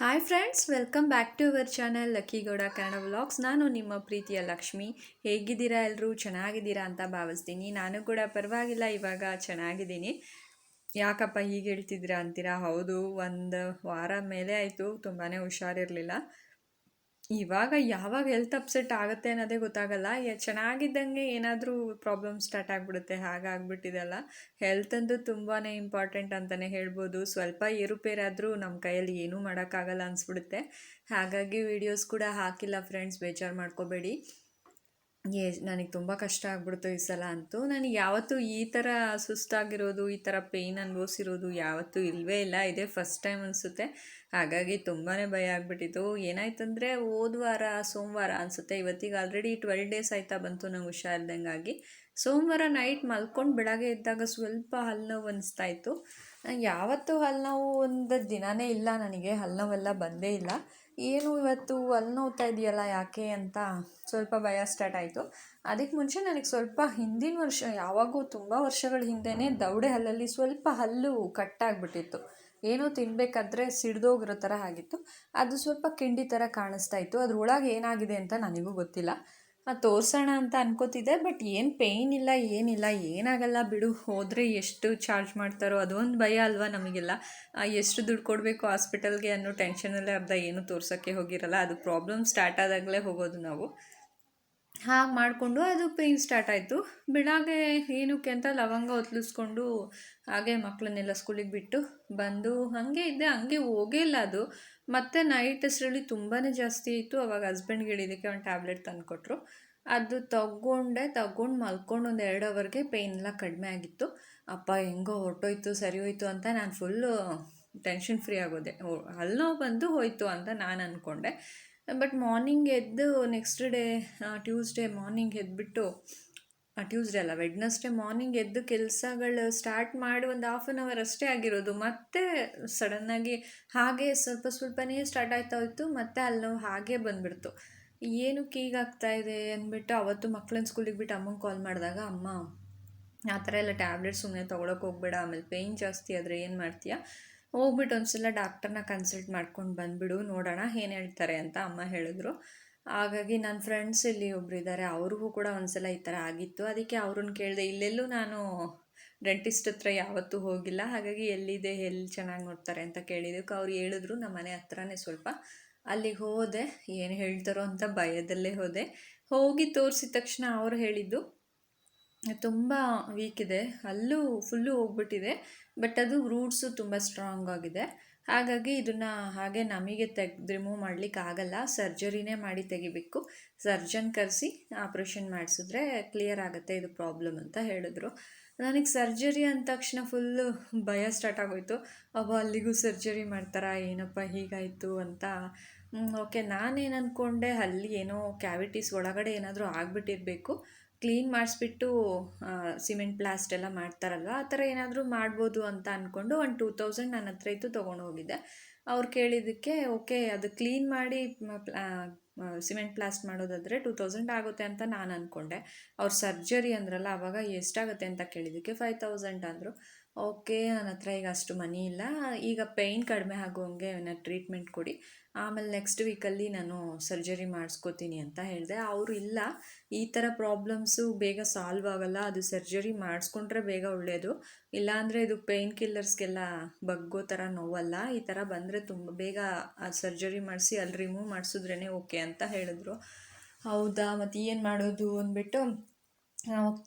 Hi friends welcome back to our channel Lucky Gowda Kannada vlogs ನಾನು ನಿಮ್ಮ ಪ್ರೀತಿಯ ಲಕ್ಷ್ಮಿ. ಹೇಗಿದ್ದೀರಾ ಎಲ್ಲರೂ ಚೆನ್ನಾಗಿದ್ದೀರಾ ಅಂತ ಭಾವಿಸ್ತೀನಿ. ನಾನು ಕೂಡ ಪರವಾಗಿಲ್ಲ, ಇವಾಗ ಚೆನ್ನಾಗಿದ್ದೀನಿ. ಯಾಕಪ್ಪ ಹೀಗೆ ಹೇಳ್ತಿದ್ದೀರಾ ಅಂತೀರಾ? ಹೌದು, ಒಂದು ವಾರ ಮೇಲೆ ಆಯಿತು ತುಂಬಾ ಹುಷಾರಿರಲಿಲ್ಲ. ಇವಾಗ ಯಾವಾಗ ಹೆಲ್ತ್ ಅಪ್ಸೆಟ್ ಆಗುತ್ತೆ ಅನ್ನೋದೇ ಗೊತ್ತಾಗಲ್ಲ. ಯ ಚೆನ್ನಾಗಿದ್ದಂಗೆ ಏನಾದರೂ ಪ್ರಾಬ್ಲಮ್ ಸ್ಟಾರ್ಟ್ ಆಗಿಬಿಡುತ್ತೆ ಹಾಗಾಗ್ಬಿಟ್ಟಿದೆಲ್ಲ ಹೆಲ್ತ್ ಅಂತೂ ತುಂಬಾ ಇಂಪಾರ್ಟೆಂಟ್ ಅಂತಲೇ ಹೇಳ್ಬೋದು. ಸ್ವಲ್ಪ ಏರುಪೇರಾದರೂ ನಮ್ಮ ಕೈಯಲ್ಲಿ ಏನೂ ಮಾಡೋಕ್ಕಾಗಲ್ಲ ಅನಿಸ್ಬಿಡುತ್ತೆ. ಹಾಗಾಗಿ ವೀಡಿಯೋಸ್ ಕೂಡ ಹಾಕಿಲ್ಲ ಫ್ರೆಂಡ್ಸ್ ಬೇಜಾರು ಮಾಡ್ಕೋಬೇಡಿ. ಏ, ನನಗೆ ತುಂಬ ಕಷ್ಟ ಆಗ್ಬಿಡ್ತು ಈ ಸಲ ಅಂತೂ. ನನಗೆ ಯಾವತ್ತೂ ಈ ಥರ ಸುಸ್ತಾಗಿರೋದು, ಈ ಥರ ಪೇಯ್ನ್ ಅನುಭವಿಸಿರೋದು ಯಾವತ್ತೂ ಇಲ್ಲವೇ ಇಲ್ಲ. ಇದೇ ಫಸ್ಟ್ ಟೈಮ್ ಅನಿಸುತ್ತೆ. ಹಾಗಾಗಿ ತುಂಬಾ ಭಯ ಆಗಿಬಿಟ್ಟಿತ್ತು. ಏನಾಯ್ತಂದರೆ ಹೋದ ವಾರ, ಸೋಮವಾರ ಅನಿಸುತ್ತೆ. ಇವತ್ತಿಗೆ ಆಲ್ರೆಡಿ ಟ್ವೆಲ್ ಡೇಸ್ ಆಯ್ತಾ ಬಂತು ನಂಗೆ ಹುಷಾರ್ದಂಗಾಗಿ ಸೋಮವಾರ ನೈಟ್ ಮಲ್ಕೊಂಡು ಬೆಳಗ್ಗೆ ಇದ್ದಾಗ ಸ್ವಲ್ಪ ಹಲ್ಲು ಅನಿಸ್ತಾ ಇತ್ತು. ಯಾವತ್ತೂ ಹಲ್ಲು ಒಂದು ದಿನವೇ ಇಲ್ಲ ನನಗೆ. ಹಲ್ಲು ಬಂದೇ ಇಲ್ಲ. ಏನು ಇವತ್ತು ಅಲ್ಲಿ ನೋವ್ತಾ ಇದೆಯಲ್ಲ ಯಾಕೆ ಅಂತ ಸ್ವಲ್ಪ ಭಯ ಸ್ಟಾರ್ಟ್ ಆಯಿತು. ಅದಕ್ಕೆ ಮುಂಚೆ ನನಗೆ ಸ್ವಲ್ಪ ಹಿಂದಿನ ವರ್ಷ, ಯಾವಾಗೂ ತುಂಬ ವರ್ಷಗಳ ಹಿಂದೆಯೇ ದೌಡೆ ಹಲ್ಲಲ್ಲಿ ಸ್ವಲ್ಪ ಹಲ್ಲು ಕಟ್ಟಾಗ್ಬಿಟ್ಟಿತ್ತು ಏನೋ ತಿನ್ನಬೇಕಾದ್ರೆ ಸಿಡ್ದೋಗಿರೋ ಥರ ಆಗಿತ್ತು. ಅದು ಸ್ವಲ್ಪ ಕಿಂಡಿ ಥರ ಕಾಣಿಸ್ತಾ ಇತ್ತು. ಅದ್ರೊಳಗೆ ಏನಾಗಿದೆ ಅಂತ ನನಗೂ ಗೊತ್ತಿಲ್ಲ. ತೋರಿಸೋಣ ಅಂತ ಅನ್ಕೋತಿದ್ದೆ, ಬಟ್ ಏನು ಪೇಯ್ನ್ ಇಲ್ಲ, ಏನಿಲ್ಲ, ಏನಾಗಲ್ಲ ಬಿಡು. ಹೋದರೆ ಎಷ್ಟು ಚಾರ್ಜ್ ಮಾಡ್ತಾರೋ ಅದೊಂದು ಭಯ ಅಲ್ವಾ ನಮಗೆಲ್ಲ. ಎಷ್ಟು ದುಡ್ಡು ಕೊಡಬೇಕು ಹಾಸ್ಪಿಟಲ್ಗೆ ಅನ್ನೋ ಟೆನ್ಷನಲ್ಲೇ ಅರ್ಧ ಏನು ತೋರ್ಸೋಕ್ಕೆ ಹೋಗಿರಲ್ಲ. ಅದು ಪ್ರಾಬ್ಲಮ್ ಸ್ಟಾರ್ಟ್ ಆದಾಗಲೇ ಹೋಗೋದು ನಾವು. ಹಾಗೆ ಮಾಡಿಕೊಂಡು ಅದು ಪೇಯ್ನ್ ಸ್ಟಾರ್ಟ್ ಆಯಿತು. ಬೆಳಗ್ಗೆ ಏನಕ್ಕೆ ಅಂತ ಲವಂಗ ಒತ್ತಲಿಸ್ಕೊಂಡು ಹಾಗೆ ಮಕ್ಕಳನ್ನೆಲ್ಲ ಸ್ಕೂಲಿಗೆ ಬಿಟ್ಟು ಬಂದು ಹಾಗೆ ಇದ್ದೆ. ಹಂಗೆ ಹೋಗೇ ಇಲ್ಲ ಅದು. ಮತ್ತು ನೈಟ್ ಹೆಸರಲ್ಲಿ ತುಂಬಾ ಜಾಸ್ತಿ ಇತ್ತು. ಅವಾಗ ಹಸ್ಬೆಂಡ್ಗೆ ಹೇಳಿದ್ದಕ್ಕೆ ಒಂದು ಟ್ಯಾಬ್ಲೆಟ್ ತಂದುಕೊಟ್ರು. ಅದು ತಗೊಂಡೆ. ತಗೊಂಡು ಮಲ್ಕೊಂಡು ಒಂದು ಎರಡು ಅವರ್ಗೆ ಪೇಯ್ನ್ ಎಲ್ಲ ಕಡಿಮೆ ಆಗಿತ್ತು. ಅಪ್ಪ, ಹೆಂಗೋ ಹೊರಟೋಯ್ತು ಸರಿ ಹೋಯ್ತು ಅಂತ ನಾನು ಫುಲ್ಲು ಟೆನ್ಷನ್ ಫ್ರೀ ಆಗೋದೆ. ಅಲ್ಲೋ ಬಂದು ಹೋಯ್ತು ಅಂತ ನಾನು ಅಂದ್ಕೊಂಡೆ ಬಟ್ ಮಾರ್ನಿಂಗ್ ಎದ್ದು ನೆಕ್ಸ್ಟ್ ಡೇ ಟ್ಯೂಸ್ಡೇ ಮಾರ್ನಿಂಗ್ ಎದ್ಬಿಟ್ಟು ಟ್ಯೂಸ್ಡೇ ಅಲ್ಲ ವೆಡ್ನಸ್ಡೇ ಮಾರ್ನಿಂಗ್ ಎದ್ದು ಕೆಲಸಗಳು ಸ್ಟಾರ್ಟ್ ಮಾಡಿ ಒಂದು ಹಾಫ್ ಆನ್ ಅವರ್ ಅಷ್ಟೇ ಆಗಿರೋದು. ಮತ್ತೆ ಸಡನ್ನಾಗಿ ಹಾಗೆ ಸ್ವಲ್ಪ ಸ್ವಲ್ಪನೇ ಸ್ಟಾರ್ಟ್ ಆಯ್ತಾ ಹೋಯ್ತು, ಮತ್ತೆ ಅಲ್ಲಿ ನೋವು ಹಾಗೆ ಬಂದುಬಿಡ್ತು. ಏನು ಕೀಗಾಗ್ತಾ ಇದೆ ಅಂದ್ಬಿಟ್ಟು ಅವತ್ತು ಮಕ್ಳನ್ನ ಸ್ಕೂಲಿಗೆ ಬಿಟ್ಟು ಅಮ್ಮಂಗೆ ಕಾಲ್ ಮಾಡಿದಾಗ, ಅಮ್ಮ, ಆ ಥರ ಎಲ್ಲ ಟ್ಯಾಬ್ಲೆಟ್ಸ್ ಸುಮ್ಮನೆ ತೊಗೊಳಕ್ಕೆ ಹೋಗ್ಬೇಡ, ಆಮೇಲೆ ಪೇಯ್ನ್ ಜಾಸ್ತಿ ಆದರೆ ಏನು ಮಾಡ್ತೀಯಾ? ಹೋಗ್ಬಿಟ್ಟು ಒಂದ್ಸಲ ಡಾಕ್ಟರ್ನ ಕನ್ಸಲ್ಟ್ ಮಾಡ್ಕೊಂಡು ಬಂದುಬಿಡು, ನೋಡೋಣ ಏನು ಹೇಳ್ತಾರೆ ಅಂತ ಅಮ್ಮ ಹೇಳಿದ್ರು. ಹಾಗಾಗಿ ನನ್ನ ಫ್ರೆಂಡ್ಸ್ ಇಲ್ಲಿ ಒಬ್ರು ಇದ್ದಾರೆ ಅವ್ರಿಗೂ ಕೂಡ ಒಂದ್ಸಲ ಈ ಥರ ಆಗಿತ್ತು. ಅದಕ್ಕೆ ಅವ್ರನ್ನ ಕೇಳಿದೆ, ಇಲ್ಲೆಲ್ಲೂ ನಾನು ಡೆಂಟಿಸ್ಟ್ ಹತ್ರ ಯಾವತ್ತೂ ಹೋಗಿಲ್ಲ. ಹಾಗಾಗಿ ಎಲ್ಲಿದೆ, ಎಲ್ಲಿ ಚೆನ್ನಾಗಿ ನೋಡ್ತಾರೆ ಅಂತ ಕೇಳಿದಕ್ಕೆ ಅವ್ರು ಹೇಳಿದ್ರು, ನಮ್ಮ ಮನೆ ಹತ್ರನೇ ಸ್ವಲ್ಪ ಅಲ್ಲಿಗೆ ಹೋದೆ. ಏನು ಹೇಳ್ತಾರೋ ಅಂತ ಭಯದಲ್ಲೇ ಹೋದೆ. ಹೋಗಿ ತೋರಿಸಿದ ತಕ್ಷಣ ಅವ್ರು ಹೇಳಿದ್ದು, ತುಂಬ ವೀಕ್ ಇದೆ, ಅಲ್ಲೂ ಫುಲ್ಲು ಹೋಗ್ಬಿಟ್ಟಿದೆ. ಬಟ್ ಅದು ರೂಟ್ಸು ತುಂಬ ಸ್ಟ್ರಾಂಗ್ ಆಗಿದೆ. ಹಾಗಾಗಿ ಇದನ್ನು ಹಾಗೆ ನಮಗೆ ತೆಗ್ದು ರಿಮೂವ್ ಮಾಡಲಿಕ್ಕೆ ಆಗಲ್ಲ. ಸರ್ಜರಿನೇ ಮಾಡಿ ತೆಗಿಬೇಕು. ಸರ್ಜನ್ ಕರೆಸಿ ಆಪ್ರೇಷನ್ ಮಾಡಿಸಿದ್ರೆ ಕ್ಲಿಯರ್ ಆಗುತ್ತೆ ಇದು ಪ್ರಾಬ್ಲಮ್ ಅಂತ ಹೇಳಿದ್ರು. ನನಗೆ ಸರ್ಜರಿ ಅಂದ ತಕ್ಷಣ ಫುಲ್ಲು ಭಯ ಸ್ಟಾರ್ಟ್ ಆಗೋಯ್ತು. ಅವ ಅಲ್ಲಿಗೂ ಸರ್ಜರಿ ಮಾಡ್ತಾರಾ, ಏನಪ್ಪ ಹೀಗಾಯಿತು ಅಂತ. ಓಕೆ, ನಾನೇನು ಅಂದ್ಕೊಂಡೆ ಅಲ್ಲಿ ಏನೋ ಕ್ಯಾವಿಟೀಸ್ ಒಳಗಡೆ ಏನಾದರೂ ಆಗಿಬಿಟ್ಟಿರಬೇಕು. ಕ್ಲೀನ್ ಮಾಡಿಸ್ಬಿಟ್ಟು ಸಿಮೆಂಟ್ ಪ್ಲಾಸ್ಟ್ ಎಲ್ಲ ಮಾಡ್ತಾರಲ್ವ? ಆ ಥರ ಏನಾದರೂ ಮಾಡ್ಬೋದು ಅಂತ ಅಂದ್ಕೊಂಡು ಒಂದು ಟೂ ತೌಸಂಡ್ ನನ್ನ ಹತ್ರ ಇತ್ತು, ತೊಗೊಂಡು ಹೋಗಿದ್ದೆ. ಅವ್ರು ಕೇಳಿದ್ದಕ್ಕೆ, ಓಕೆ, ಅದು ಕ್ಲೀನ್ ಮಾಡಿ ಸಿಮೆಂಟ್ ಪ್ಲಾಸ್ಟ್ ಮಾಡೋದಾದರೆ ಟೂ ತೌಸಂಡ್ ಆಗುತ್ತೆ ಅಂತ ನಾನು ಅಂದ್ಕೊಂಡೆ ಅವ್ರ ಸರ್ಜರಿ ಅಂದ್ರಲ್ಲ ಆವಾಗ ಎಷ್ಟಾಗುತ್ತೆ ಅಂತ ಕೇಳಿದ್ದಕ್ಕೆ, ಫೈವ್ ತೌಸಂಡ್ ಅಂದರು. ಓಕೆ, ನನ್ನ ಹತ್ರ ಈಗ ಅಷ್ಟು ಮನಿ ಇಲ್ಲ. ಈಗ ಪೇಯ್ನ್ ಕಡಿಮೆ ಆಗೋಂಗೆ ಟ್ರೀಟ್ಮೆಂಟ್ ಕೊಡಿ. ಆಮೇಲೆ ನೆಕ್ಸ್ಟ್ ವೀಕಲ್ಲಿ ನಾನು ಸರ್ಜರಿ ಮಾಡಿಸ್ಕೋತೀನಿ ಅಂತ ಹೇಳಿದೆ. ಅವರು ಇಲ್ಲ. ಈ ಥರ ಪ್ರಾಬ್ಲಮ್ಸು ಬೇಗ ಸಾಲ್ವ್ ಆಗೋಲ್ಲ. ಅದು ಸರ್ಜರಿ ಮಾಡಿಸ್ಕೊಂಡ್ರೆ ಬೇಗ ಒಳ್ಳೆಯದು ಇಲ್ಲಾಂದರೆ ಇದು ಪೇಯ್ನ್ ಕಿಲ್ಲರ್ಸ್ಗೆಲ್ಲ ಬಗ್ಗೋ ಥರ ನೋವಲ್ಲ. ಈ ಥರ ಬಂದರೆ ತುಂಬ ಬೇಗ ಸರ್ಜರಿ ಮಾಡಿಸಿ ಅಲ್ಲಿ ರಿಮೂವ್ ಮಾಡಿಸಿದ್ರೇ ಓಕೆ ಅಂತ ಹೇಳಿದ್ರು. ಹೌದಾ? ಮತ್ತು ಏನು ಮಾಡೋದು ಅಂದ್ಬಿಟ್ಟು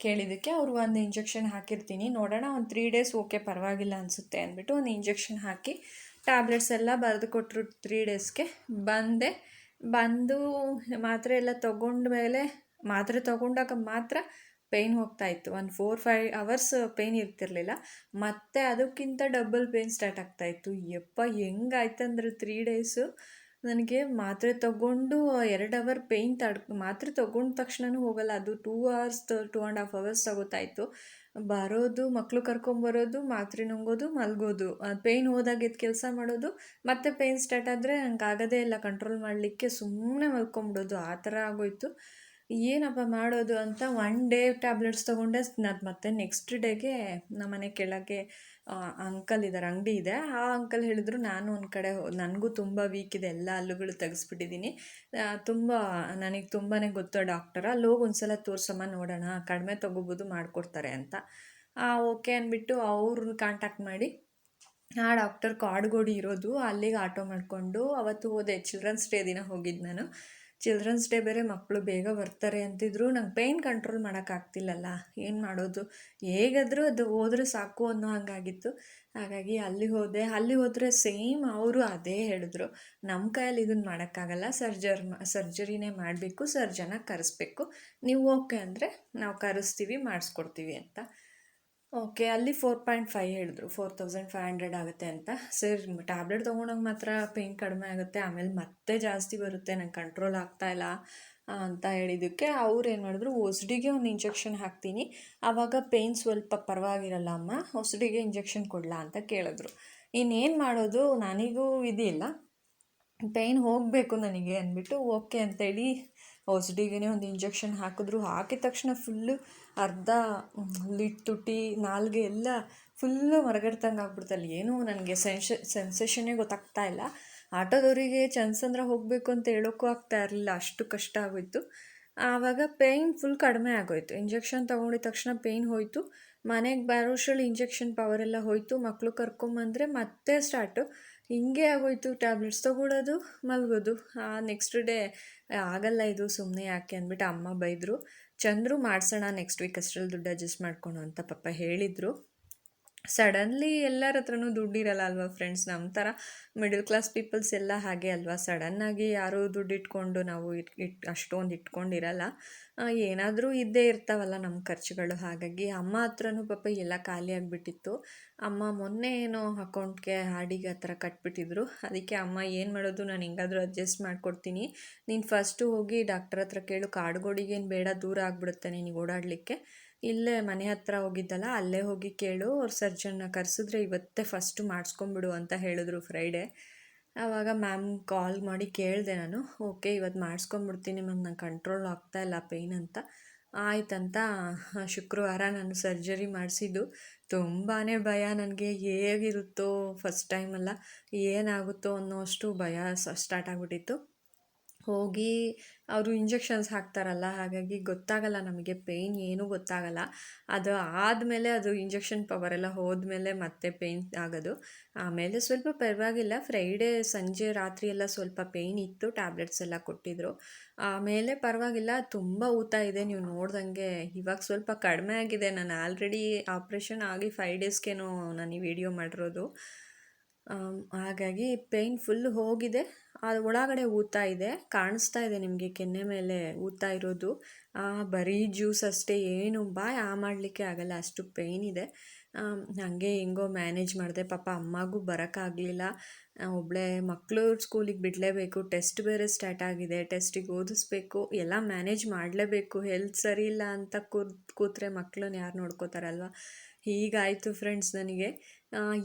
ಕೇಳಿದ್ದಕ್ಕೆ ಅವರು ಒಂದು ಇಂಜೆಕ್ಷನ್ ಹಾಕಿರ್ತೀನಿ. ನೋಡೋಣ, ಒಂದು ತ್ರೀ ಡೇಸ್ ಓಕೆ ಪರವಾಗಿಲ್ಲ ಅನಿಸುತ್ತೆ ಅಂದ್ಬಿಟ್ಟು ಒಂದು ಇಂಜೆಕ್ಷನ್ ಹಾಕಿ ಟ್ಯಾಬ್ಲೆಟ್ಸ್ ಎಲ್ಲ ಬರೆದು ಕೊಟ್ಟರು ತ್ರೀ ಡೇಸ್ಗೆ ಬಂದೆ. ಬಂದು ಮಾತ್ರೆ ಎಲ್ಲ ತೊಗೊಂಡ ಮೇಲೆ, ಮಾತ್ರೆ ತೊಗೊಂಡಾಗ ಮಾತ್ರ ಪೇಯ್ನ್ ಹೋಗ್ತಾ ಇತ್ತು. ಒಂದು ಫೋರ್ ಫೈವ್ ಅವರ್ಸ್ ಪೇಯ್ನ್ ಇರ್ತಿರ್ಲಿಲ್ಲ. ಮತ್ತು ಅದಕ್ಕಿಂತ ಡಬಲ್ ಪೇಯ್ನ್ ಸ್ಟಾರ್ಟ್ ಆಗ್ತಾಯಿತ್ತು ಯಪ್ಪ, ಹೆಂಗಾಯ್ತಂದ್ರೆ ತ್ರೀ ಡೇಸು ನನಗೆ ಮಾತ್ರೆ ತಗೊಂಡು ಎರಡು ಅವರ್ ಪೇಯ್ನ್ ತಡ್, ಮಾತ್ರೆ ತಗೊಂಡ ತಕ್ಷಣವೂ ಹೋಗಲ್ಲ. ಅದು two hours two and half hours ತಗೋತಾಯಿತ್ತು ಬರೋದು ಮಕ್ಕಳು ಕರ್ಕೊಂಬರೋದು ಮಾತ್ರೆ ನುಂಗೋದು, ಮಲಗೋದು. ಪೇಯ್ನ್ ಹೋದಾಗ ಎದ್ದು ಕೆಲಸ ಮಾಡೋದು, ಮತ್ತೆ ಪೇಯ್ನ್ ಸ್ಟಾರ್ಟ್ ಆದರೆ ನಂಗೆ ಆಗೋದೇ ಇಲ್ಲ ಕಂಟ್ರೋಲ್ ಮಾಡಲಿಕ್ಕೆ ಸುಮ್ಮನೆ ಮಲ್ಕೊಂಬಿಡೋದು. ಆ ಥರ ಆಗೋಯ್ತು. ಏನಪ್ಪ ಮಾಡೋದು ಅಂತ ಒನ್ ಡೇ ಟ್ಯಾಬ್ಲೆಟ್ಸ್ ತೊಗೊಂಡೆ. ಅದು ಮತ್ತೆ ನೆಕ್ಸ್ಟ್ ಡೇಗೆ ನಮ್ಮನೆ ಕೆಳಗೆ ಅಂಕಲ್ ಇದ್ದಾರೆ ಅಂಗಡಿ ಇದೆ. ಆ ಅಂಕಲ್ ಹೇಳಿದ್ರು, ನಾನು ಒಂದು ಕಡೆ ನನಗೂ ತುಂಬ ವೀಕ್ ಇದೆ, ಎಲ್ಲ ಹಲ್ಲುಗಳು ತೆಗೆಸ್ಬಿಟ್ಟಿದ್ದೀನಿ ತುಂಬ, ನನಗೆ ತುಂಬಾ ಗೊತ್ತು ಡಾಕ್ಟರ್ ಅಲ್ಲಿ ಹೋಗಿ ಒಂದು ಸಲ ತೋರ್ಸಮ್ಮ, ನೋಡೋಣ, ಕಡಿಮೆ ತೊಗೋಬೋದು, ಮಾಡಿಕೊಡ್ತಾರೆ ಅಂತ. ಓಕೆ ಅಂದ್ಬಿಟ್ಟು ಅವ್ರನ್ನ ಕಾಂಟ್ಯಾಕ್ಟ್ ಮಾಡಿ, ಆ ಡಾಕ್ಟರ್ ಕಾಡುಗೋಡಿ ಇರೋದು, ಅಲ್ಲಿಗೆ ಆಟೋ ಮಾಡಿಕೊಂಡು, ಅವತ್ತು ಹೋದೆ ಚಿಲ್ಡ್ರನ್ಸ್ ಡೇ ದಿನ ಹೋಗಿದ್ದು ನಾನು. ಚಿಲ್ಡ್ರನ್ಸ್ ಡೇ ಬೇರೆ ಮಕ್ಕಳು ಬೇಗ ಬರ್ತಾರೆ ಅಂತಿದ್ರು, ನಂಗೆ ಪೇಯ್ನ್ ಕಂಟ್ರೋಲ್ ಮಾಡೋಕ್ಕಾಗ್ತಿಲ್ಲಲ್ಲ ಏನು ಮಾಡೋದು? ಹೇಗಾದರೂ ಅದು ಹೋದರೆ ಸಾಕು ಅನ್ನೋ ಹಾಗಾಗಿತ್ತು. ಹಾಗಾಗಿ ಅಲ್ಲಿ ಹೋದೆ. ಅಲ್ಲಿ ಹೋದರೆ ಸೇಮ್ ಅವರು ಅದೇ ಹೇಳಿದ್ರು. ನಮ್ಮ ಕೈಯಲ್ಲಿ ಇದನ್ನು ಮಾಡೋಕ್ಕಾಗಲ್ಲ ಸರ್ಜರ್ ಸರ್ಜರಿನೇ ಮಾಡಬೇಕು ಸರ್ಜನ ಕರೆಸ್ಬೇಕು. ನೀವು ಓಕೆ ಅಂದರೆ ನಾವು ಕರೆಸ್ತೀವಿ, ಮಾಡಿಸ್ಕೊಡ್ತೀವಿ ಅಂತ. ಓಕೆ, ಅಲ್ಲಿ ಫೋರ್ ಪಾಯಿಂಟ್ ಫೈವ್ ಹೇಳಿದ್ರು. ಫೋರ್ ತೌಸಂಡ್ ಫೈವ್ ಹಂಡ್ರೆಡ್ ಆಗುತ್ತೆ ಅಂತ. ಸರ್ ಟ್ಯಾಬ್ಲೆಟ್ ತೊಗೊಂಡಂಗೆ ಮಾತ್ರ ಪೇಯ್ನ್ ಕಡಿಮೆ ಆಗುತ್ತೆ. ಆಮೇಲೆ ಮತ್ತೆ ಜಾಸ್ತಿ ಬರುತ್ತೆ. ನಂಗೆ ಕಂಟ್ರೋಲ್ ಆಗ್ತಾ ಇಲ್ಲ ಅಂತ ಹೇಳಿದ್ದಕ್ಕೆ ಅವ್ರು ಏನು ಮಾಡಿದ್ರು ಹೊಸಡಿಗೆ ಒಂದು ಇಂಜೆಕ್ಷನ್ ಹಾಕ್ತೀನಿ. ಆವಾಗ ಪೇಯ್ನ್ ಸ್ವಲ್ಪ ಪರವಾಗಿರಲ್ಲ ಅಮ್ಮ ಹೊಸಡಿಗೆ ಇಂಜೆಕ್ಷನ್ ಕೊಡಲಾ ಅಂತ ಕೇಳಿದ್ರು. ಇನ್ನೇನು ಮಾಡೋದು? ನನಗೂ ಇದಿಲ್ಲ. ಪೇಯ್ನ್ ಹೋಗಬೇಕು ನನಗೆ ಅಂದ್ಬಿಟ್ಟು, ಓಕೆ ಅಂತೇಳಿ ಹೊಸ್ಡಿಗೆ ಒಂದು ಇಂಜೆಕ್ಷನ್ ಹಾಕಿದ್ರು. ಹಾಕಿದ ತಕ್ಷಣ ಫುಲ್ಲು ಅರ್ಧ ಲಿಟ್ ತುಟಿ, ನಾಲ್ಗೆ ಎಲ್ಲ ಫುಲ್ಲು ಮರಗಡ್ತಂಗೆ ಆಗ್ಬಿಡ್ತಲ್ಲ ಏನು ನನಗೆ ಸೆನ್ಶ ಸೆನ್ಸೇಷನ್ನೇ ಗೊತ್ತಾಗ್ತಾ ಇಲ್ಲ. ಆಟೋದವರಿಗೆ ಚನ್ಸಂದ್ರ ಹೋಗಬೇಕು ಅಂತ ಹೇಳೋಕ್ಕೂ ಆಗ್ತಾ ಇರಲಿಲ್ಲ. ಅಷ್ಟು ಕಷ್ಟ ಆಗೋಯ್ತು. ಆವಾಗ ಪೇಯ್ನ್ ಫುಲ್ ಕಡಿಮೆ ಆಗೋಯ್ತು. ಇಂಜೆಕ್ಷನ್ ತೊಗೊಂಡಿದ ತಕ್ಷಣ ಪೇಯ್ನ್ ಹೋಯಿತು. ಮನೆಗೆ ಬರೋಷ್ಟರಲ್ಲಿ ಇಂಜೆಕ್ಷನ್ ಪವರೆಲ್ಲ ಹೋಯಿತು. ಮಕ್ಕಳು ಕರ್ಕೊಂಬಂದರೆ ಮತ್ತೆ ಸ್ಟಾರ್ಟು ಹಿಂಗೆ ಆಗೋಯ್ತು ಟ್ಯಾಬ್ಲೆಟ್ಸ್ ತೊಗೊಳೋದು, ಮಲಗೋದು. ನೆಕ್ಸ್ಟ್ ಡೇ ಆಗಲ್ಲ ಇದು ಸುಮ್ಮನೆ ಯಾಕೆ ಅಂದ್ಬಿಟ್ಟು ಅಮ್ಮ ಬೈದರು. ಚಂದ್ರು ಮಾಡಿಸೋಣ ನೆಕ್ಸ್ಟ್ ವೀಕ್ ಅಷ್ಟರಲ್ಲಿ ದುಡ್ಡು ಅಡ್ಜಸ್ಟ್ ಮಾಡ್ಕೊಳು ಅಂತ ಪಾಪ ಹೇಳಿದರು. ಸಡನ್ಲಿ ಎಲ್ಲರ ಹತ್ರನೂ ದುಡ್ಡಿರಲ್ಲ ಅಲ್ವಾ ಫ್ರೆಂಡ್ಸ್? ನಮ್ಮ ಥರ ಮಿಡಲ್ ಕ್ಲಾಸ್ ಪೀಪಲ್ಸ್ ಎಲ್ಲ ಹಾಗೆ ಅಲ್ವಾ? ಸಡನ್ನಾಗಿ ಯಾರೂ ದುಡ್ಡು ಇಟ್ಕೊಂಡು ನಾವು ಇಟ್ ಇಟ್, ಅಷ್ಟೊಂದು ಇಟ್ಕೊಂಡಿರಲ್ಲ. ಏನಾದರೂ ಇದ್ದೇ ಇರ್ತಾವಲ್ಲ ನಮ್ಮ ಖರ್ಚುಗಳು. ಹಾಗಾಗಿ ಅಮ್ಮ ಹತ್ರನೂ ಪಾಪ ಎಲ್ಲ ಖಾಲಿ ಆಗಿಬಿಟ್ಟಿತ್ತು. ಅಮ್ಮ ಮೊನ್ನೆ ಏನೋ ಅಕೌಂಟ್ಗೆ ಹಾಡಿಗೆ ಆ ಥರ ಕಟ್ಬಿಟ್ಟಿದ್ರು. ಅದಕ್ಕೆ ಅಮ್ಮ, ಏನು ಮಾಡೋದು? ನಾನು ಹೆಂಗಾದರೂ ಅಡ್ಜಸ್ಟ್ ಮಾಡಿಕೊಡ್ತೀನಿ. ನೀನು ಫಸ್ಟು ಹೋಗಿ ಡಾಕ್ಟರ್ ಹತ್ರ ಕೇಳು. ಕಾಡುಗೋಡಿಗೇನು ಬೇಡ, ದೂರ ಆಗಿಬಿಡುತ್ತೆ ನಿನಗೆ ಓಡಾಡಲಿಕ್ಕೆ. ಇಲ್ಲೇ ಮನೆ ಹತ್ರ ಹೋಗಿದ್ದಲ್ಲ, ಅಲ್ಲೇ ಹೋಗಿ ಕೇಳು, ಅವ್ರ ಸರ್ಜನ್ನ ಕರೆಸಿದ್ರೆ ಇವತ್ತೇ ಫಸ್ಟು ಮಾಡಿಸ್ಕೊಂಬಿಡು ಅಂತ ಹೇಳಿದ್ರು ಫ್ರೈಡೇ ಆವಾಗ ಮ್ಯಾಮ್ ಕಾಲ್ ಮಾಡಿ ಕೇಳಿದೆ ನಾನು ಓಕೆ ಇವತ್ತು ಮಾಡಿಸ್ಕೊಂಬಿಡ್ತೀನಿ ಮ್ಯಾಮ್ ನಂಗೆ ಕಂಟ್ರೋಲ್ ಆಗ್ತಾ ಇಲ್ಲ ಪೇಯ್ನ್ ಅಂತ. ಆಯ್ತಂತ, ಶುಕ್ರವಾರ ನಾನು ಸರ್ಜರಿ ಮಾಡಿಸಿದ್ದು. ತುಂಬಾ ಭಯ ನನಗೆ, ಹೇಗಿರುತ್ತೋ ಫಸ್ಟ್ ಟೈಮಲ್ಲ ಏನಾಗುತ್ತೋ ಅನ್ನೋ ಅಷ್ಟು ಭಯ ಸ್ಟಾರ್ಟ್ ಆಗಿಬಿಟ್ಟಿತ್ತು. ಹೋಗಿ ಅವರು ಇಂಜೆಕ್ಷನ್ಸ್ ಹಾಕ್ತಾರಲ್ಲ, ಹಾಗಾಗಿ ಗೊತ್ತಾಗಲ್ಲ ನಮಗೆ, ಪೇಯ್ನ್ ಏನೂ ಗೊತ್ತಾಗಲ್ಲ. ಅದು ಆದಮೇಲೆ ಅದು ಇಂಜೆಕ್ಷನ್ ಪವರೆಲ್ಲ ಹೋದ್ಮೇಲೆ ಮತ್ತೆ ಪೇಯ್ನ್ ಆಗೋದು. ಆಮೇಲೆ ಸ್ವಲ್ಪ ಪರವಾಗಿಲ್ಲ, ಫ್ರೈಡೇ, ಸಂಜೆ, ರಾತ್ರಿ ಎಲ್ಲ ಸ್ವಲ್ಪ ಪೇಯ್ನ್ ಇತ್ತು, ಟ್ಯಾಬ್ಲೆಟ್ಸ್ ಎಲ್ಲ ಕೊಟ್ಟಿದ್ರು. ಆಮೇಲೆ ಪರವಾಗಿಲ್ಲ, ತುಂಬ ಊತ ಇದೆ, ನೀವು ನೋಡ್ದಂಗೆ ಇವಾಗ ಸ್ವಲ್ಪ ಕಡಿಮೆ ಆಗಿದೆ. ನಾನು ಆಲ್ರೆಡಿ ಆಪ್ರೇಷನ್ ಆಗಿ ಫೈವ್ ಡೇಸ್ಗೇನೋ ನಾನು ಈ ವಿಡಿಯೋ ಮಾಡಿರೋದು. ಹಾಗಾಗಿ ಪೇಯ್ನ್ ಫುಲ್ ಹೋಗಿದೆ. ಅದು ಒಳಗಡೆ ಊತಾ ಇದೆ. ಕಾಣಿಸ್ತಾ ಇದೆ ನಿಮಗೆ ಕೆನ್ನೆ ಮೇಲೆ ಊತಾ ಇರೋದು. ಬರೀ ಜ್ಯೂಸ್ ಅಷ್ಟೇ, ಏನು ಬಾಯ್ ಆ ಮಾಡಲಿಕ್ಕೆ ಆಗಲ್ಲ, ಅಷ್ಟು ಪೇಯ್ನ್ ಇದೆ. ಹಾಗೆ ಹೆಂಗೋ ಮ್ಯಾನೇಜ್ ಮಾಡಿದೆ. ಪಾಪ ಅಮ್ಮಗೂ ಬರೋಕ್ಕಾಗಲಿಲ್ಲ ಒಬ್ಬಳೇ ಮಕ್ಕಳು ಸ್ಕೂಲಿಗೆ ಬಿಡಲೇಬೇಕು, ಟೆಸ್ಟ್ ಬೇರೆ ಸ್ಟಾರ್ಟ್ ಆಗಿದೆ, ಟೆಸ್ಟಿಗೆ ಓದಿಸ್ಬೇಕು, ಎಲ್ಲ ಮ್ಯಾನೇಜ್ ಮಾಡಲೇಬೇಕು, ಹೆಲ್ತ್ ಸರಿ ಇಲ್ಲ ಅಂತ ಕೂತ್, ಕೂತ್ರೆ ಮಕ್ಕಳನ್ನ ಯಾರು ನೋಡ್ಕೋತಾರಲ್ವ? ಹೀಗಾಯಿತು ಫ್ರೆಂಡ್ಸ್ ನನಗೆ.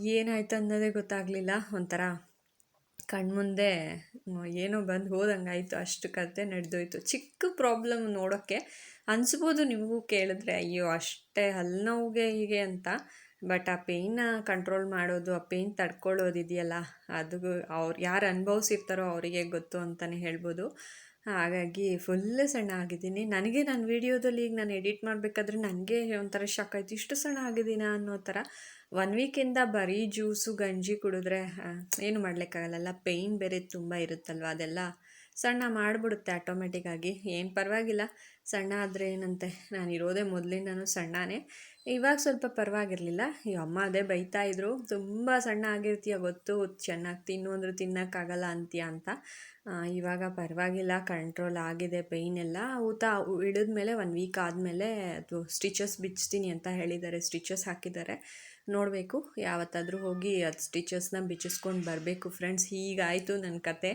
ಏನಾಯ್ತು ಅನ್ನೋದೇ ಗೊತ್ತಾಗಲಿಲ್ಲ. ಒಂಥರ ಕಣ್ಮುಂದೆ ಏನೋ ಬಂದು ಹೋದಂಗಾಯಿತು. ಅಷ್ಟು ಕತೆ ನಡೆದೋಯ್ತು. ಚಿಕ್ಕ ಪ್ರಾಬ್ಲಮ್ ನೋಡೋಕ್ಕೆ ಅನಿಸ್ಬೋದು ನಿಮಗೂ ಕೇಳಿದ್ರೆ, ಅಯ್ಯೋ, ಅಷ್ಟೇ ಹಲ್ಲು ಹೀಗೆ ಅಂತ. ಬಟ್ ಆ ಪೇಯ್ನ ಕಂಟ್ರೋಲ್ ಮಾಡೋದು, ಆ ಪೇಯ್ನ್ ತಡ್ಕೊಳ್ಳೋದಿದೆಯಲ್ಲ, ಅದು ಅವ್ರು ಯಾರು ಅನುಭವಿಸಿರ್ತಾರೋ ಅವರಿಗೆ ಗೊತ್ತು ಅಂತಲೇ ಹೇಳ್ಬೋದು. ಹಾಗಾಗಿ ಫುಲ್ಲು ಸಣ್ಣ ಆಗಿದ್ದೀನಿ. ನನಗೆ ನನ್ನ ವೀಡಿಯೋದಲ್ಲಿ ಈಗ ನಾನು ಎಡಿಟ್ ಮಾಡಬೇಕಾದ್ರೆ ನನಗೆ ಒಂಥರ ಶಾಕ್ ಆಯಿತು. ಇಷ್ಟು ಸಣ್ಣ ಆಗಿದ್ದೀನ ಅನ್ನೋ ಥರ ಒನ್ ವೀಕಿಂದ ಬರೀ ಜ್ಯೂಸು ಗಂಜಿ ಕುಡಿದ್ರೆ ಏನು ಮಾಡಲಿಕ್ಕಾಗಲ್ಲ ಪೇಯ್ನ್ ಬೇರೆ ತುಂಬ ಇರುತ್ತಲ್ವ? ಅದೆಲ್ಲ ಸಣ್ಣ ಮಾಡಿಬಿಡುತ್ತೆ ಆಟೋಮೆಟಿಕ್ಕಾಗಿ ಏನು ಪರವಾಗಿಲ್ಲ. ಸಣ್ಣ ಆದರೆ ಏನಂತೆ? ನಾನು ಇರೋದೇ ಮೊದಲಿಂದನೂ ಸಣ್ಣನೇ. ಇವಾಗ ಸ್ವಲ್ಪ ಪರವಾಗಿರಲಿಲ್ಲ. ಈ ಅಮ್ಮ ಅದೇ ಬೈತಾ ಇದ್ರು. ತುಂಬ ಸಣ್ಣ ಆಗಿರ್ತೀಯ ಗೊತ್ತು. ಚೆನ್ನಾಗಿ ತಿನ್ನು ಅಂದರೂ ತಿನ್ನೋಕ್ಕಾಗಲ್ಲ ಅಂತೀಯ ಅಂತ. ಇವಾಗ ಪರವಾಗಿಲ್ಲ. ಕಂಟ್ರೋಲ್ ಆಗಿದೆ ಪೇಯ್ನ್ ಎಲ್ಲ. ಊತ ಇಳಿದ್ಮೇಲೆ ಒನ್ ವೀಕ್ ಆದಮೇಲೆ ಅದು ಸ್ಟಿಚಸ್ ಬಿಚ್ತೀನಿ ಅಂತ ಹೇಳಿದ್ದಾರೆ. ಸ್ಟಿಚಸ್ ಹಾಕಿದ್ದಾರೆ. ನೋಡಬೇಕು, ಯಾವತ್ತಾದರೂ ಹೋಗಿ ಅದು ಸ್ಟಿಚಸ್ನ ಬಿಚ್ಚಿಸ್ಕೊಂಡು ಬರಬೇಕು ಫ್ರೆಂಡ್ಸ್ ಹೀಗಾಯಿತು ನನ್ನ ಕತೆ.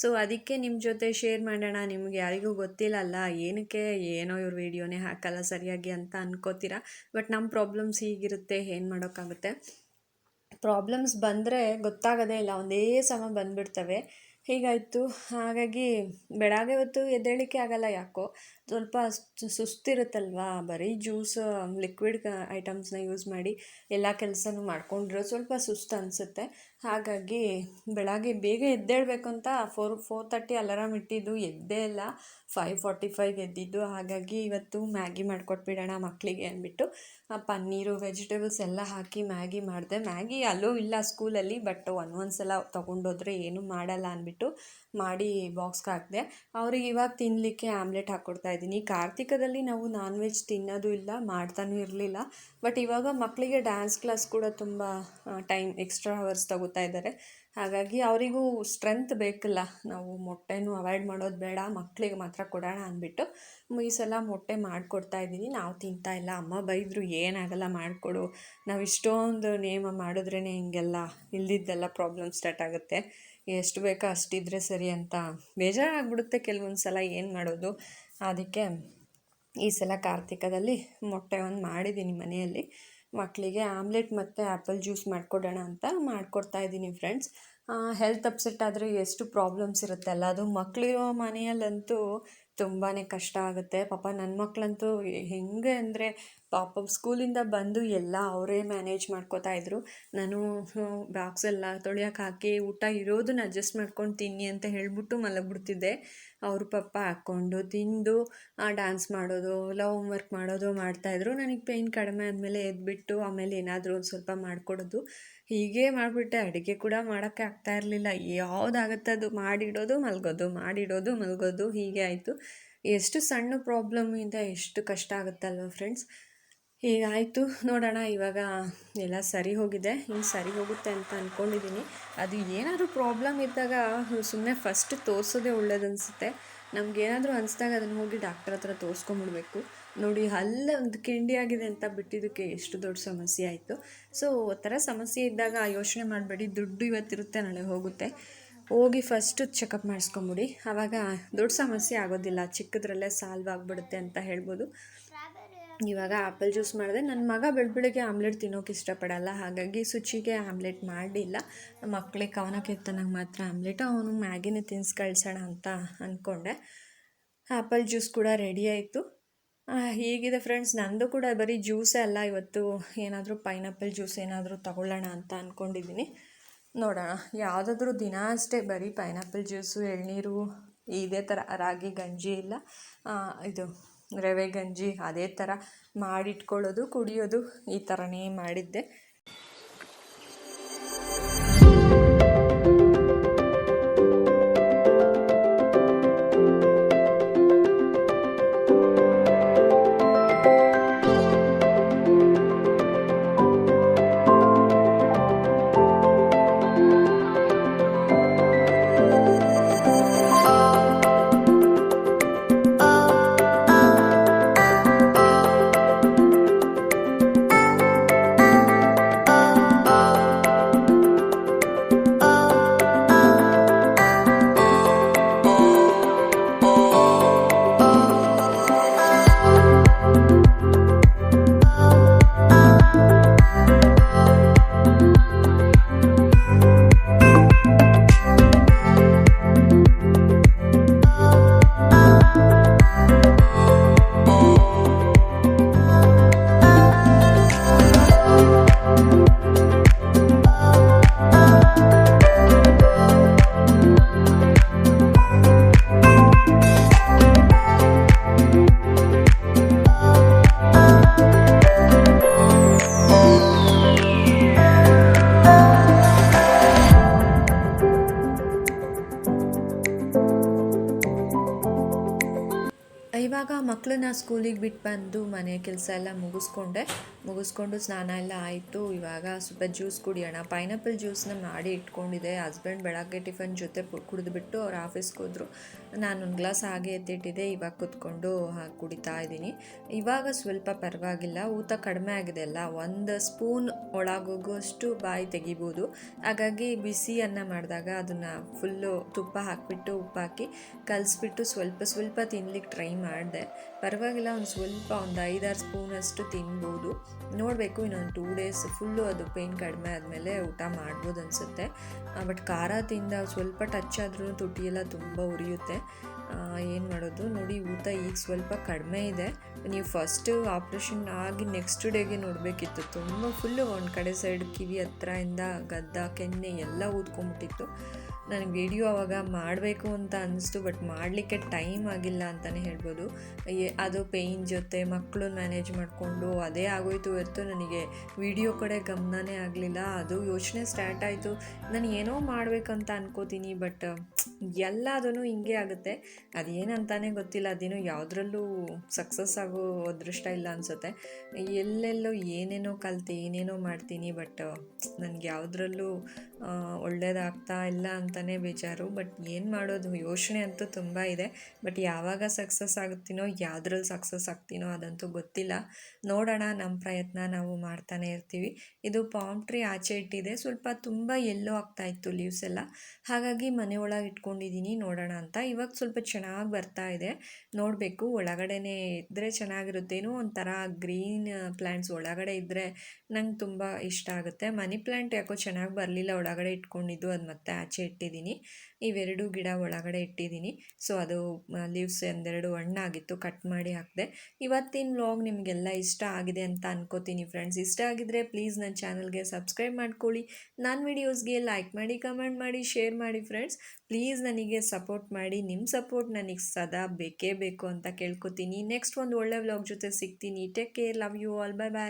ಸೊ ಅದಕ್ಕೆ ನಿಮ್ಮ ಜೊತೆ ಶೇರ್ ಮಾಡೋಣ, ನಿಮ್ಗೆ ಯಾರಿಗೂ ಗೊತ್ತಿಲ್ಲಲ್ಲ, ಏನಕ್ಕೆ ಏನೋ ಇವ್ರ ವೀಡಿಯೋನೇ ಹಾಕಲ್ಲ ಸರಿಯಾಗಿ ಅಂತ ಅನ್ಕೋತೀರಾ? ಬಟ್ ನಮ್ಮ ಪ್ರಾಬ್ಲಮ್ಸ್ ಹೀಗಿರುತ್ತೆ, ಏನು ಮಾಡೋಕ್ಕಾಗುತ್ತೆ? ಪ್ರಾಬ್ಲಮ್ಸ್ ಬಂದರೆ ಗೊತ್ತಾಗೋದೇ ಇಲ್ಲ, ಒಂದೇ ಸಮ ಬಂದುಬಿಡ್ತವೆ. ಹೀಗಾಯಿತು. ಹಾಗಾಗಿ ಬೆಳಗ್ಗೆ ಹೊತ್ತು ಎದ್ದೇಳಿಕೆ ಆಗಲ್ಲ ಯಾಕೋ? ಸ್ವಲ್ಪ ಸುಸ್ತಿರುತ್ತಲ್ವಾ? ಬರೀ ಜ್ಯೂಸ್ ಲಿಕ್ವಿಡ್ ಐಟಮ್ಸ್ನ ಯೂಸ್ ಮಾಡಿ ಎಲ್ಲ ಕೆಲಸನೂ ಮಾಡ್ಕೊಂಡ್ರೆ ಸ್ವಲ್ಪ ಸುಸ್ತು ಅನಿಸುತ್ತೆ. ಹಾಗಾಗಿ ಬೆಳಗ್ಗೆ ಬೇಗ ಎದ್ದೇಳಬೇಕು ಅಂತ ಫೋರ್ ಫೋರ್ ತರ್ಟಿ ಅಲಾರಾಮ್ ಇಟ್ಟಿದ್ದು. ಎದ್ದೇ ಇಲ್ಲ. ಫೈವ್ ಫಾರ್ಟಿ ಫೈವ್ ಎದ್ದಿದ್ದು. ಹಾಗಾಗಿ ಇವತ್ತು ಮ್ಯಾಗಿ ಮಾಡಿಕೊಟ್ಬಿಡೋಣ ಮಕ್ಕಳಿಗೆ ಅಂದ್ಬಿಟ್ಟು ಪನ್ನೀರು ವೆಜಿಟೇಬಲ್ಸ್ ಎಲ್ಲ ಹಾಕಿ ಮ್ಯಾಗಿ ಮಾಡಿದೆ. ಮ್ಯಾಗಿ ಅಲ್ಲೂ ಇಲ್ಲ ಸ್ಕೂಲಲ್ಲಿ ಬಟ್ ಒನ್ ಒಂದ್ಸಲ ತೊಗೊಂಡೋದ್ರೆ ಏನೂ ಮಾಡಲ್ಲ ಅಂದ್ಬಿಟ್ಟು ಮಾಡಿ ಬಾಕ್ಸ್ಗೆ ಹಾಕಿದೆ. ಅವ್ರಿಗೆ ಇವಾಗ ತಿನ್ನಲಿಕ್ಕೆ ಆಮ್ಲೆಟ್ ಹಾಕ್ಕೊಡ್ತಾ ಇದ್ದೀನಿ. ಕಾರ್ತಿಕದಲ್ಲಿ ನಾವು ನಾನ್ ವೆಜ್ ತಿನ್ನೋದು ಇಲ್ಲ, ಮಾಡ್ತಾನೂ ಇರಲಿಲ್ಲ. ಬಟ್ ಇವಾಗ ಮಕ್ಕಳಿಗೆ ಡ್ಯಾನ್ಸ್ ಕ್ಲಾಸ್ ಕೂಡ ತುಂಬ ಟೈಮ್ ಎಕ್ಸ್ಟ್ರಾ ಅವರ್ಸ್ ತಗೋತಾ ಇದ್ದಾರೆ. ಹಾಗಾಗಿ ಅವರಿಗೂ ಸ್ಟ್ರೆಂತ್ ಬೇಕಲ್ಲ. ನಾವು ಮೊಟ್ಟೆನೂ ಅವಾಯ್ಡ್ ಮಾಡೋದು ಬೇಡ ಮಕ್ಕಳಿಗೆ ಮಾತ್ರ ಕೊಡೋಣ ಅಂದ್ಬಿಟ್ಟು ಈ ಸಲ ಮೊಟ್ಟೆ ಮಾಡಿಕೊಡ್ತಾ ಇದ್ದೀನಿ. ನಾವು ತಿಂತಾ ಇಲ್ಲ. ಅಮ್ಮ ಬೈದರು, ಏನಾಗಲ್ಲ ಮಾಡಿಕೊಡು. ನಾವು ಇಷ್ಟೊಂದು ನೇಮ ಮಾಡಿದ್ರೇ ಹಿಂಗೆಲ್ಲ, ಇಲ್ದಿದ್ದೆಲ್ಲ ಪ್ರಾಬ್ಲಮ್ ಸ್ಟಾರ್ಟ್ ಆಗುತ್ತೆ. ಎಷ್ಟು ಬೇಕೋ ಅಷ್ಟಿದ್ರೆ ಸರಿ ಅಂತ ಬೇಜಾರಾಗ್ಬಿಡುತ್ತೆ ಕೆಲವೊಂದು ಸಲ ಏನು ಮಾಡೋದು. ಅದಕ್ಕೆ ಈ ಸಲ ಕಾರ್ತಿಕದಲ್ಲಿ ಮೊಟ್ಟೆ ಒಂದು ಮಾಡಿದ್ದೀನಿ ಮನೆಯಲ್ಲಿ. ಮಕ್ಕಳಿಗೆ ಆಮ್ಲೆಟ್ ಮತ್ತು ಆ್ಯಪಲ್ ಜ್ಯೂಸ್ ಮಾಡಿಕೊಡೋಣ ಅಂತ ಮಾಡಿಕೊಡ್ತಾ ಇದ್ದೀನಿ ಫ್ರೆಂಡ್ಸ್. ಹೆಲ್ತ್ ಅಪ್ಸೆಟ್ ಆದರೆ ಎಷ್ಟು ಪ್ರಾಬ್ಲಮ್ಸ್ ಇರುತ್ತಲ್ಲ ಅದು ಮಕ್ಕಳಿರೋ ಮನೆಯಲ್ಲಂತೂ ತುಂಬಾ ಕಷ್ಟ ಆಗುತ್ತೆ. ಪಾಪ ನನ್ನ ಮಕ್ಕಳಂತೂ ಹೆಂಗೆ ಅಂದರೆ ಪಾಪ ಸ್ಕೂಲಿಂದ ಬಂದು ಎಲ್ಲ ಅವರೇ ಮ್ಯಾನೇಜ್ ಮಾಡ್ಕೋತಾ ಇದ್ರು. ನಾನು ಬಾಕ್ಸ್ ಎಲ್ಲ ತೊಳೆಯೋಕೆ ಹಾಕಿ ಊಟ ಇರೋದನ್ನ ಅಡ್ಜಸ್ಟ್ ಮಾಡ್ಕೊಂಡು ತಿನ್ನಿ ಅಂತ ಹೇಳಿಬಿಟ್ಟು ಮಲಗಿಬಿಡ್ತಿದ್ದೆ. ಅವರು ಪಪ್ಪ ಹಾಕ್ಕೊಂಡು ತಿಂದು ಡ್ಯಾನ್ಸ್ ಮಾಡೋದು ಇಲ್ಲ ಹೋಮ್ವರ್ಕ್ ಮಾಡೋದು ಮಾಡ್ತಾಯಿದ್ರು ನನಗೆ ಪೇಯ್ನ್ ಕಡಿಮೆ ಆದಮೇಲೆ ಎದ್ಬಿಟ್ಟು ಆಮೇಲೆ ಏನಾದರೂ ಒಂದು ಸ್ವಲ್ಪ ಮಾಡಿಕೊಡೋದು. ಹೀಗೆ ಮಾಡಿಬಿಟ್ಟೆ. ಅಡುಗೆ ಕೂಡ ಮಾಡೋಕ್ಕೆ ಆಗ್ತಾ ಇರಲಿಲ್ಲ. ಯಾವುದಾಗುತ್ತೆ ಅದು? ಮಾಡಿಡೋದು, ಮಲಗೋದು ಮಾಡಿಡೋದು, ಮಲಗೋದು ಹೀಗೆ ಆಯಿತು. ಎಷ್ಟು ಸಣ್ಣ ಪ್ರಾಬ್ಲಮ್ಮಿಂದ ಎಷ್ಟು ಕಷ್ಟ ಆಗುತ್ತಲ್ವ ಫ್ರೆಂಡ್ಸ್ ಹೀಗಾಯಿತು. ನೋಡೋಣ, ಇವಾಗ ಎಲ್ಲ ಸರಿ ಹೋಗಿದೆ. ಇನ್ನು ಸರಿ ಹೋಗುತ್ತೆ ಅಂತ ಅಂದ್ಕೊಂಡಿದ್ದೀನಿ ಅದು ಏನಾದರೂ ಪ್ರಾಬ್ಲಮ್ ಇದ್ದಾಗ ಸುಮ್ಮನೆ ಫಸ್ಟ್ ತೋರಿಸೋದೇ ಒಳ್ಳೇದನ್ಸುತ್ತೆ. ನಮಗೇನಾದರೂ ಅನಿಸ್ದಾಗ ಅದನ್ನು ಹೋಗಿ ಡಾಕ್ಟರ್ ಹತ್ರ ತೋರಿಸ್ಕೊಂಬಿಡ್ಬೇಕು. ನೋಡಿ, ಅಲ್ಲ ಒಂದು ಕಿಂಡಿ ಆಗಿದೆ ಅಂತ ಬಿಟ್ಟಿದ್ದಕ್ಕೆ ಎಷ್ಟು ದೊಡ್ಡ ಸಮಸ್ಯೆ ಆಯಿತು. ಸೊ ಥರ ಸಮಸ್ಯೆ ಇದ್ದಾಗ ಯೋಚನೆ ಮಾಡಬೇಡಿ. ದುಡ್ಡು ಇವತ್ತಿರುತ್ತೆ, ನಾಳೆ ಹೋಗುತ್ತೆ. ಹೋಗಿ ಫಸ್ಟು ಚೆಕಪ್ ಮಾಡಿಸ್ಕೊಂಬಿಡಿ. ಆವಾಗ ದೊಡ್ಡ ಸಮಸ್ಯೆ ಆಗೋದಿಲ್ಲ. ಚಿಕ್ಕದ್ರಲ್ಲೇ ಸಾಲ್ವ್ ಆಗಿಬಿಡುತ್ತೆ ಅಂತ ಹೇಳ್ಬೋದು. ಇವಾಗ ಆ್ಯಪಲ್ ಜ್ಯೂಸ್ ಮಾಡಿದೆ. ನನ್ನ ಮಗ ಬೆಳಬೆಳಗ್ಗೆ ಆಮ್ಲೆಟ್ ತಿನ್ನೋಕೆ ಇಷ್ಟಪಡಲ್ಲ. ಹಾಗಾಗಿ ಶುಚಿಗೆ ಆಮ್ಲೆಟ್ ಮಾಡಲಿಲ್ಲ ಮಕ್ಕಳಿಗೆ ಕವನಕ್ಕೆ ಎತ್ತನಾಗ ಮಾತ್ರ ಆಮ್ಲೆಟ್. ಅವನು ಮ್ಯಾಗಿನೇ ತಿನ್ಸ್ ಕಳ್ಸೋಣ ಅಂತ ಅಂದ್ಕೊಂಡೆ ಆ್ಯಪಲ್ ಜ್ಯೂಸ್ ಕೂಡ ರೆಡಿ ಆಯಿತು. ಹೀಗಿದೆ ಫ್ರೆಂಡ್ಸ್. ನಂದು ಕೂಡ ಬರೀ ಜ್ಯೂಸೇ ಅಲ್ಲ. ಇವತ್ತು ಏನಾದರೂ ಪೈನಾಪಲ್ ಜ್ಯೂಸ್ ಏನಾದರೂ ತಗೊಳ್ಳೋಣ ಅಂತ ಅಂದ್ಕೊಂಡಿದ್ದೀನಿ ನೋಡೋಣ. ಯಾವುದಾದ್ರೂ ದಿನ ಅಷ್ಟೇ ಬರೀ ಪೈನಾಪಲ್ ಜ್ಯೂಸು, ಎಳ್ನೀರು, ಇದೇ ಥರ ರಾಗಿ, ಗಂಜಿ ಇಲ್ಲ. ಇದು ರವೆ ಗಂಜಿ ಅದೇ ಥರ ಮಾಡಿಟ್ಕೊಳ್ಳೋದು ಕುಡಿಯೋದು ಈ ಥರನೇ ಮಾಡಿದ್ದೆ. ಮಕ್ಕಳನ್ನ ಸ್ಕೂಲಿಗೆ ಬಿಟ್ಟು ಬಂದು ಮನೆ ಕೆಲಸ ಎಲ್ಲ ಮುಗಿಸ್ಕೊಂಡೆ. ಮುಗಿಸ್ಕೊಂಡು ಸ್ನಾನ ಎಲ್ಲ ಆಯಿತು. ಇವಾಗ ಸ್ವಲ್ಪ ಜ್ಯೂಸ್ ಕುಡಿಯೋಣ. ಪೈನಾಪಲ್ ಜ್ಯೂಸ್ನ ಮಾಡಿ ಇಟ್ಕೊಂಡಿದ್ದೆ. ಹಸ್ಬೆಂಡ್ ಬೆಳಗ್ಗೆ ಟಿಫನ್ ಜೊತೆ ಕುಡಿದು ಕುಡಿದ್ಬಿಟ್ಟು ಅವ್ರು ಆಫೀಸ್ಗೆ ಹೋದ್ರು. ನಾನು ಒಂದು ಗ್ಲಾಸ್ ಹಾಗೆ ಎತ್ತಿಟ್ಟಿದ್ದೆ ಇವಾಗ ಕುತ್ಕೊಂಡು ಕುಡಿತಾ ಇದ್ದೀನಿ. ಇವಾಗ ಸ್ವಲ್ಪ ಪರವಾಗಿಲ್ಲ. ಊತ ಕಡಿಮೆ ಆಗಿದೆ ಅಲ್ಲ. ಒಂದು ಸ್ಪೂನ್ ಒಳಗೋಗುವಷ್ಟು ಬಾಯಿ ತೆಗಿಬೋದು. ಹಾಗಾಗಿ ಬಿಸಿ ಅನ್ನ ಮಾಡಿದಾಗ ಅದನ್ನು ಫುಲ್ಲು ತುಪ್ಪ ಹಾಕಿಬಿಟ್ಟು ಉಪ್ಪು ಹಾಕಿ ಕಲಿಸ್ಬಿಟ್ಟು ಸ್ವಲ್ಪ ಸ್ವಲ್ಪ ತಿನ್ಲಿಕ್ಕೆ ಟ್ರೈ ಮಾಡಿದೆ. ಪರವಾಗಿಲ್ಲ ಒಂದು ಸ್ವಲ್ಪ ಒಂದು ಐದಾರು ಸ್ಪೂನಷ್ಟು ತಿನ್ಬೋದು. ನೋಡಬೇಕು, ಇನ್ನೊಂದು ಟೂ ಡೇಸ್ ಫುಲ್ಲು ಅದು ಪೇನ್ ಕಡಿಮೆ ಆದಮೇಲೆ ಊಟ ಮಾಡ್ಬೋದು ಅನಿಸುತ್ತೆ. ಬಟ್ ಖಾರ ತಿಂದ ಸ್ವಲ್ಪ ಟಚ್ ಆದ್ರೂ ತುಟಿ ಎಲ್ಲ ತುಂಬ ಉರಿಯುತ್ತೆ. ಏನು ಮಾಡೋದು? ನೋಡಿ, ಊಟ ಈಗ ಸ್ವಲ್ಪ ಕಡಿಮೆ ಇದೆ. ನೀವು ಫಸ್ಟು ಆಪ್ರೇಷನ್ ಆಗಿ ನೆಕ್ಸ್ಟ್ ಡೇಗೆ ನೋಡಬೇಕಿತ್ತು. ತುಂಬ ಫುಲ್ಲು ಒಂದು ಕಡೆ ಸೈಡ್ ಕಿವಿ ಇಂದ ಗದ್ದ, ಕೆನ್ನೆ ಎಲ್ಲ ಊದ್ಕೊಂಬಿಟ್ಟಿತ್ತು ನನಗೆ ವಿಡಿಯೋ ಆವಾಗ ಮಾಡಬೇಕು ಅಂತ ಅನ್ನಿಸ್ತು ಬಟ್ ಮಾಡಲಿಕ್ಕೆ ಟೈಮ್ ಆಗಿಲ್ಲ ಅಂತಲೇ ಹೇಳ್ಬೋದು. ಅದು ಪೇಯ್ನ್ ಜೊತೆ ಮಕ್ಕಳು ಮ್ಯಾನೇಜ್ ಮಾಡಿಕೊಂಡು ಅದೇ ಆಗೋಯ್ತು ಹೊರತು ನನಗೆ ವಿಡಿಯೋ ಕಡೆ ಗಮನನೇ ಆಗಲಿಲ್ಲ. ಅದು ಯೋಚನೆ ಸ್ಟಾರ್ಟ್ ಆಯಿತು. ನಾನು ಏನೋ ಮಾಡಬೇಕಂತ ಅನ್ಕೋತೀನಿ, ಬಟ್ ಎಲ್ಲದೂ ಹಿಂಗೆ ಆಗುತ್ತೆ. ಅದೇನಂತಾನೆ ಗೊತ್ತಿಲ್ಲ, ಅದೇನು ಯಾವುದ್ರಲ್ಲೂ ಸಕ್ಸಸ್ ಆಗೋ ಅದೃಷ್ಟ ಇಲ್ಲ ಅನಿಸುತ್ತೆ. ಎಲ್ಲೆಲ್ಲೋ ಏನೇನೋ ಕಲಿತೆ, ಏನೇನೋ ಮಾಡ್ತೀನಿ, ಬಟ್ ನನಗೆ ಯಾವುದ್ರಲ್ಲೂ ಒಳ್ಳೇದಾಗ್ತಾ ಇಲ್ಲ ಅಂತಲೇ ಬೇಜಾರು. ಬಟ್ ಏನು ಮಾಡೋದು? ಯೋಚನೆ ಅಂತೂ ತುಂಬ ಇದೆ. ಬಟ್ ಯಾವಾಗ ಸಕ್ಸಸ್ ಆಗುತ್ತೀನೋ, ಯಾವುದ್ರಲ್ಲಿ ಸಕ್ಸಸ್ ಆಗ್ತೀನೋ ಅದಂತೂ ಗೊತ್ತಿಲ್ಲ. ನೋಡೋಣ ನಮ್ಮ ಪ್ರಯತ್ನ, ನಾವು ಮಾಡ್ತಾನೆ ಇರ್ತೀವಿ. ಇದು ಪಾಮ್ ಟ್ರೀ ಆಚೆ ಇಟ್ಟಿದೆ. ಸ್ವಲ್ಪ ತುಂಬ ಎಲ್ಲೋ ಆಗ್ತಾ ಇತ್ತು ಲೀವ್ಸ್ ಎಲ್ಲ. ಹಾಗಾಗಿ ಮನೆ ಒಳಗೆ ಇಟ್ಕೊಂಡಿದ್ದೀನಿ ನೋಡೋಣ ಅಂತ. ಇವಾಗ ಸ್ವಲ್ಪ ಚೆನ್ನಾಗಿ ಬರ್ತಾ ಇದೆ. ನೋಡಬೇಕು, ಒಳಗಡೆನೇ ಇದ್ದರೆ ಚೆನ್ನಾಗಿರುತ್ತೇನೋ ಒಂಥರ ಗ್ರೀನ್ ಪ್ಲ್ಯಾಂಟ್ಸ್ ಒಳಗಡೆ ಇದ್ದರೆ ನಂಗೆ ತುಂಬ ಇಷ್ಟ ಆಗುತ್ತೆ. ಮನಿ ಪ್ಲ್ಯಾಂಟ್ ಯಾಕೋ ಚೆನ್ನಾಗಿ ಬರಲಿಲ್ಲ. ಒಳಗಡೆ ಇಟ್ಕೊಂಡಿದ್ದು, ಅದು ಮತ್ತೆ ಆಚೆ ಇಟ್ಟಿದ್ದೀನಿ. ಇವೆರಡು ಗಿಡ ಒಳಗಡೆ ಇಟ್ಟಿದ್ದೀನಿ. ಸೊ ಅದು ಲೀವ್ಸ್ ಒಂದೆರಡು ಹಣ್ಣಾಗಿತ್ತು ಕಟ್ ಮಾಡಿ ಹಾಕಿದೆ. ಇವತ್ತಿನ ವ್ಲಾಗ್ ನಿಮಗೆಲ್ಲ ಇಷ್ಟ ಆಗಿದೆ ಅಂತ ಅನ್ಕೋತೀನಿ ಫ್ರೆಂಡ್ಸ್ ಇಷ್ಟ ಆಗಿದ್ರೆ ಪ್ಲೀಸ್ ನನ್ನ ಚಾನಲ್ಗೆ ಸಬ್ಸ್ಕ್ರೈಬ್ ಮಾಡ್ಕೊಳ್ಳಿ. ನನ್ನ ವಿಡಿಯೋಸ್ಗೆ ಲೈಕ್ ಮಾಡಿ ಕಮೆಂಟ್ ಮಾಡಿ ಶೇರ್ ಮಾಡಿ ಫ್ರೆಂಡ್ಸ್ ಪ್ಲೀಸ್ ನನಗೆ ಸಪೋರ್ಟ್ ಮಾಡಿ. ನಿಮ್ಮ ಸಪೋರ್ಟ್ ನನಗೆ ಸದಾ ಬೇಕೇ ಬೇಕು ಅಂತ ಕೇಳ್ಕೊತೀನಿ. ನೆಕ್ಸ್ಟ್ ಒಂದು ಒಳ್ಳೆ ವ್ಲಾಗ್ ಜೊತೆ ಸಿಗ್ತೀನಿ. Take care love you all bye bye